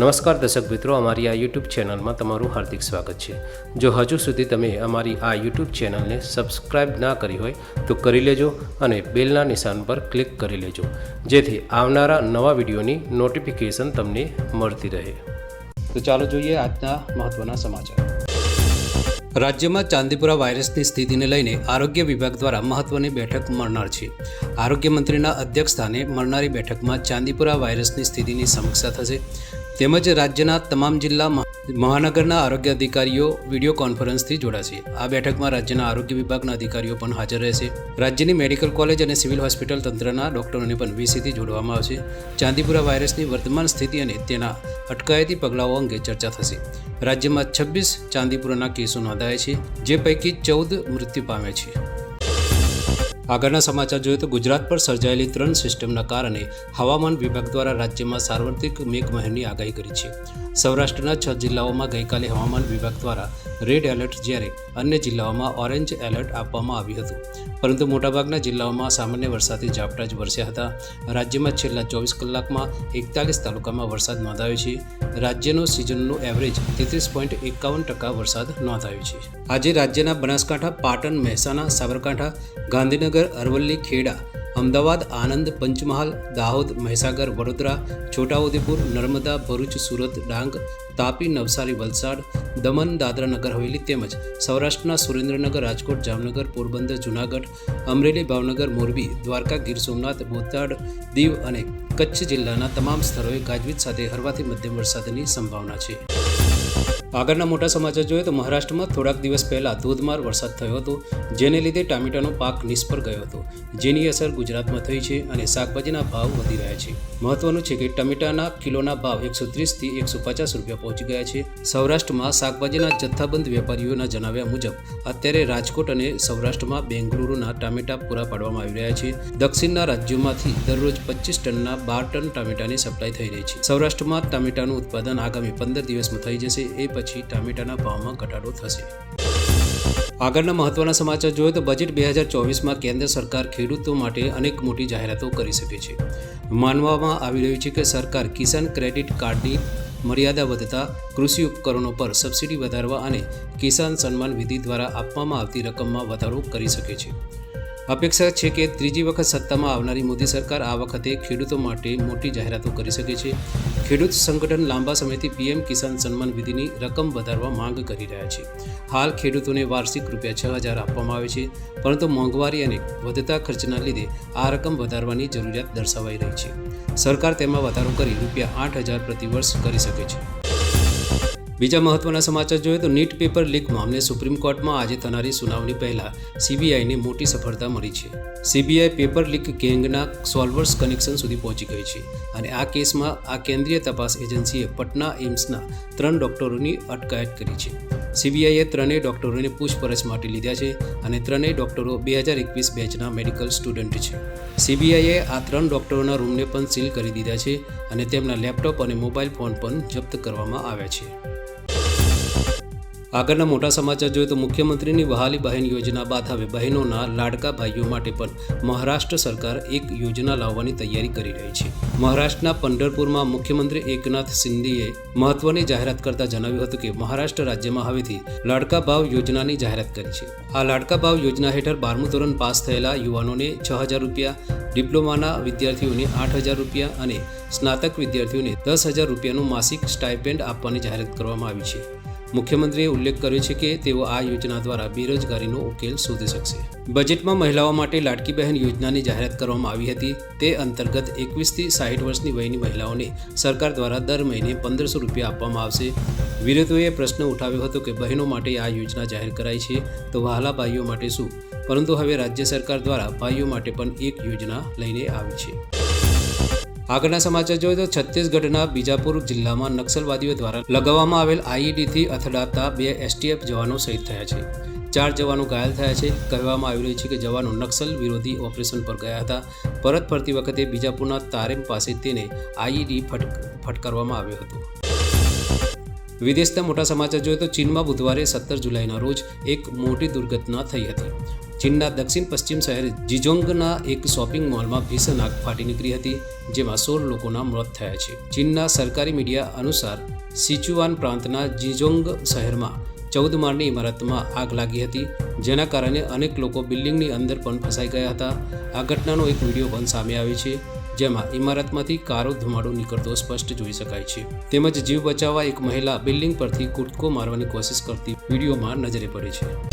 નમસ્કાર દર્શક મિત્રો, અમારી આ યુટ્યુબ ચેનલમાં તમારું હાર્દિક સ્વાગત છે. જો હજુ સુધી તમે અમારી આ યુટ્યુબ ચેનલને સબસ્ક્રાઇબ ના કરી હોય, તો કરી લેજો અને બેલના નિશાન પર ક્લિક કરી લેજો. જેથી આવનારા નવા વિડીયોની નોટિફિકેશન તમને મળતી રહે. તો ચાલો જોઈએ આજના મહત્વના સમાચાર. રાજ્યમાં ચાંદીપુરા વાયરસની સ્થિતિને લઈને આરોગ્ય વિભાગ દ્વારા મહત્વની બેઠક મળનાર છે. આરોગ્ય મંત્રીના અધ્યક્ષસ્થાને મળનારી બેઠકમાં ચાંદીપુરા વાયરસની સ્થિતિની સમીક્ષા થશે. તેમજ રાજ્યના તમામ જિલ્લા મહાનગરના આરોગ્ય અધિકારીઓ વીડિયો કોન્ફરન્સથી જોડાશે આ બેઠકમાં રાજ્યના આરોગ્ય વિભાગના અધિકારીઓ પણ હાજર રહેશે. રાજ્યની મેડિકલ કોલેજ અને સિવિલ હોસ્પિટલ તંત્રના ડોક્ટરોને પણ વીસીથી જોડવામાં આવશે. ચાંદીપુરા વાયરસની વર્તમાન સ્થિતિ અને તેના અટકાયતી પગલાઓ અંગે ચર્ચા થશે. રાજ્યમાં છવ્વીસ ચાંદીપુરાના કેસો નોંધાયા છે, જે પૈકી ચૌદ મૃત્યુ પામ્યા છે. આગળના સમાચાર જોઈએ તો ગુજરાત પર સર્જાયેલી ત્રણ સિસ્ટમના કારણે હવામાન વિભાગ દ્વારા રાજ્યમાં સાર્વત્રિક મેઘમહેરની આગાહી કરી છે. સૌરાષ્ટ્રના છ જિલ્લાઓમાં ગઈકાલે હવામાન વિભાગ દ્વારા રેડ એલર્ટ જ્યારે અન્ય જિલ્લાઓમાં ઓરેન્જ એલર્ટ આપવામાં આવ્યું હતું. પરંતુ મોટાભાગના જિલ્લાઓમાં સામાન્ય વરસાદી ઝાપટા જ વરસ્યા હતા. રાજ્યમાં છેલ્લા ચોવીસ કલાકમાં એકતાલીસ તાલુકામાં વરસાદ નોંધાયો છે. રાજ્યનો સિઝનનું એવરેજ તેત્રીસ પોઈન્ટ એકાવન ટકા વરસાદ નોંધાયો છે. આજે રાજ્યના બનાસકાંઠા, પાટણ, મહેસાણા, સાબરકાંઠા, ગાંધીનગર, અરવલ્લી, ખેડા અમદાવાદ આણંદ પંચમહાલ, દાહોદ, મહીસાગર, વડોદરા, છોટાઉદેપુર, નર્મદા, ભરૂચ, સુરત, ડાંગ, તાપી, નવસારી, વલસાડ, દમણ, દાદરા નગર, હવેલી તેમજ સૌરાષ્ટ્રના સુરેન્દ્રનગર, રાજકોટ, જામનગર, પોરબંદર, જૂનાગઢ, અમરેલી, ભાવનગર, મોરબી, દ્વારકા, ગીર સોમનાથ, બોટાદ, દીવ અને કચ્છ જિલ્લાના તમામ સ્થળોએ ગાજવીજ સાથે હળવાથી મધ્યમ વરસાદની સંભાવના છે. આગળના મોટા સમાચાર જોઈએ તો મહારાષ્ટ્રમાં થોડાક દિવસ પહેલાં ધોધમાર વરસાદ થયો હતો, જેને લીધે ટામેટાનો પાક નિષ્ફળ ગયો હતો. જેની અસર ગુજરાતમાં થઈ છે અને શાકભાજીના ભાવ વધી રહ્યા છે. મહત્વનું છે કે ટમેટાના કિલોના ભાવ એકસો ત્રીસથી એકસો પચાસ રૂપિયા પહોંચી ગયા છે. સૌરાષ્ટ્રમાં શાકભાજીના જથ્થાબંધ વેપારીઓના જણાવ્યા મુજબ, અત્યારે રાજકોટ અને સૌરાષ્ટ્રમાં બેંગલુરુના ટામેટા પૂરા પાડવામાં આવી રહ્યા છે. દક્ષિણના રાજ્યોમાંથી દરરોજ પચીસ ટનના બાર ટન ટામેટાની સપ્લાય થઈ રહી છે. સૌરાષ્ટ્રમાં ટામેટાનું ઉત્પાદન આગામી પંદર દિવસમાં થઈ જશે, એ પછી ટામેટાના ભાવમાં ઘટાડો થશે. આગળના મહત્વના સમાચાર જોઈએ તો બજેટ બે હજાર ચોવીસમાં કેન્દ્ર સરકાર ખેડૂતો માટે અનેક મોટી જાહેરાતો કરી શકે છે. માનવામાં આવી રહ્યું છે કે સરકાર કિસાન ક્રેડિટ કાર્ડની મર્યાદા વધતા કૃષિ ઉપકરણો પર સબસિડી વધારવા અને કિસાન સન્માન વિધિ દ્વારા આપવામાં આવતી રકમમાં વધારો કરી શકે છે. અપેક્ષા છે કે ત્રીજી વખત સત્તામાં આવનારી મોદી સરકાર આ વખતે ખેડૂતો માટે મોટી જાહેરાતો કરી શકે છે. ખેડૂત સંગઠન લાંબા સમયથી પીએમ કિસાન સન્માન વિધિની રકમ વધારવા માંગ કરી રહ્યા છે. હાલ ખેડૂતોને વાર્ષિક રૂપિયા છ હજાર આપવામાં આવે છે, પરંતુ મોંઘવારી અને વધતા ખર્ચના લીધે આ રકમ વધારવાની જરૂરિયાત દર્શાવાઈ રહી છે. સરકાર તેમાં વધારો કરી રૂપિયા આઠ હજાર પ્રતિ વર્ષ કરી શકે છે. બીજા મહત્વના સમાચાર જોઈએ તો નીટ પેપર લીક મામલે સુપ્રીમ કોર્ટમાં આજે થનારી સુનાવણી પહેલા સીબીઆઈને મોટી સફળતા મળી છે. સીબીઆઈ પેપર લીક ગેંગના સોલ્વર્સ કનેક્શન સુધી પહોંચી ગઈ છે અને આ કેસમાં આ કેન્દ્રીય તપાસ એજન્સીએ પટના એમ્સના ત્રણ ડોક્ટરોની અટકાયત કરી છે. સીબીઆઈએ ત્રણેય ડોક્ટરોને પૂછપરછ માટે લીધા છે અને ત્રણેય ડોક્ટરો બે હજાર એકવીસ બેચના મેડિકલ સ્ટુડન્ટ છે. સીબીઆઈએ આ ત્રણ ડોક્ટરોના રૂમને પણ સીલ કરી દીધા છે અને તેમના લેપટોપ અને મોબાઈલ ફોન પણ જપ્ત કરવામાં આવ્યા છે. આગળના મોટા સમાચાર જોઈએ તો મુખ્યમંત્રીની વહાલી બહેન યોજના બાદ હવે બહેનોના લાડકા ભાઈઓ માટે પણ મહારાષ્ટ્ર સરકાર એક યોજના લાવવાની તૈયારી કરી રહી છે. મહારાષ્ટ્રના પંઢરપુરમાં મુખ્યમંત્રી એકનાથ સિંધીએ મહત્વની જાહેરાત કરતા જણાવ્યું હતું કે મહારાષ્ટ્ર રાજ્યમાં હવેથી લાડકા ભાવ યોજનાની જાહેરાત કરી છે. આ લાડકા ભાવ યોજના હેઠળ બારમું ધોરણ પાસ થયેલા યુવાનોને છ હજાર રૂપિયા, ડિપ્લોમાના વિદ્યાર્થીઓને આઠ હજાર રૂપિયા અને સ્નાતક વિદ્યાર્થીઓને દસ હજાર રૂપિયાનું માસિક સ્ટાઇપેન્ડ આપવાની જાહેરાત કરવામાં આવી છે. મુખ્યમંત્રીએ ઉલ્લેખ કર્યો છે કે તેઓ આ યોજના દ્વારા બેરોજગારીનો ઉકેલ શોધી શકશે. બજેટમાં મહિલાઓ માટે લાડકી બહેન યોજનાની જાહેરાત કરવામાં આવી હતી. તે અંતર્ગત એકવીસથી સાઠ વર્ષની વયની મહિલાઓને સરકાર દ્વારા દર મહિને પંદરસો રૂપિયા આપવામાં આવશે. વિરોધીઓએ પ્રશ્ન ઉઠાવ્યો હતો કે બહેનો માટે આ યોજના જાહેર કરાઈ છે તો વહાલા ભાઈઓ માટે શું? પરંતુ હવે રાજ્ય સરકાર દ્વારા ભાઈઓ માટે પણ એક યોજના લઈને આવી છે. આગળના સમાચાર જોઈએ તો છત્તીસગઢના બીજાપુર જિલ્લામાં નક્સલવાદીઓ દ્વારા લગાવવામાં આવેલ આઈઈડીથી અથડાતા બે એસટીએફ જવાનો શહીદ થયા છે. ચાર જવાનો ઘાયલ થયા છે. કહેવામાં આવી રહ્યું છે કે જવાનો નક્સલ વિરોધી ઓપરેશન પર ગયા હતા. પરત ફરતી વખતે બીજાપુરના તારેમ પાસે તેને આઈઈડી ફટક, ફટકારવામાં આવ્યો હતો. વિદેશના મોટા સમાચાર જોઈએ તો ચીનમાં બુધવારે સત્તર જુલાઈના રોજ એક મોટી દુર્ઘટના થઈ હતી. ચીનના દક્ષિણ પશ્ચિમ શહેર જીજોંગના એક શોપિંગ મોલમાં ભીષણ આગ ફાટી નીકળી હતી, જેમાં સોળ લોકોના મોત થયા છે. ચીનના સરકારી મીડિયા અનુસાર, સિચુઆન પ્રાંતના જીજોંગ શહેરમાં ચૌદ માળની ઇમારતમાં આગ લાગી હતી, જેના કારણે અનેક લોકો બિલ્ડિંગની અંદર પણ ફસાઈ ગયા હતા. આ ઘટનાનો એક વીડિયો પણ સામે આવ્યો છે, જેમાં ઇમારતમાંથી કારો ધુમાડો નીકળતો સ્પષ્ટ જોઈ શકાય છે. તેમજ જીવ બચાવવા એક મહિલા બિલ્ડિંગ પરથી કૂદકો મારવાની કોશિશ કરતી વિડીયોમાં નજરે પડે છે.